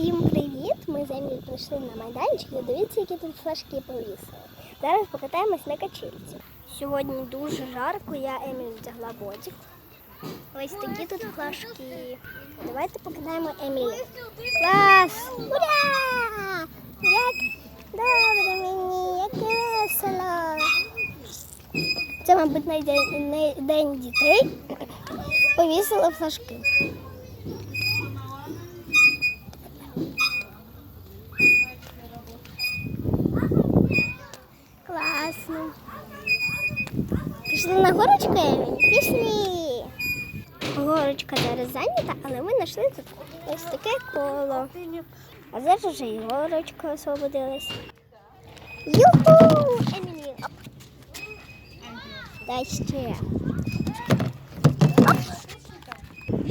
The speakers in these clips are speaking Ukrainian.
Всім привіт! Ми з Емілі прийшли на майданчик і дивіться, які тут флажки повісили. Зараз покатаємось на качельці. Сьогодні дуже жарко, я Емілі вдягла бодік. Ось такі тут флажки. Давайте покатаємо Емілі. Клас! Ура! Як добре мені, як весело! Це, мабуть, на день дітей повісили флажки. Класно. Пішли на горочку, Еміль? Пішли. Горочка зараз зайнята, але ми знайшли тут ось таке коло. А зараз вже і горочка освободилась. Юху! Емілі. Дай ще.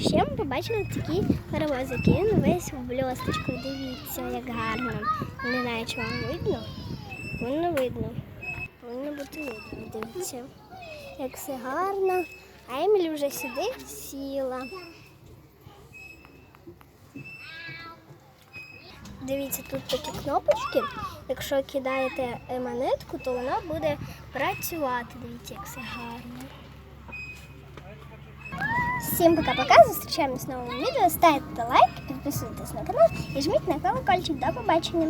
Ще ми побачили такі паровозики. Він весь в бльосточку. Дивіться, як гарно. Не знаю, чи вам видно. Воно видно. Повинно бути видно. Дивіться, як все гарно. А Емілі вже сюди сіла. Дивіться, тут такі кнопочки. Якщо кидаєте монетку, то вона буде працювати. Дивіться, як все гарно. Всім пока-пока. Зустрічаємось в новому відео. Ставте лайк, підписуйтесь на канал і жміть на колокольчик. До побачення.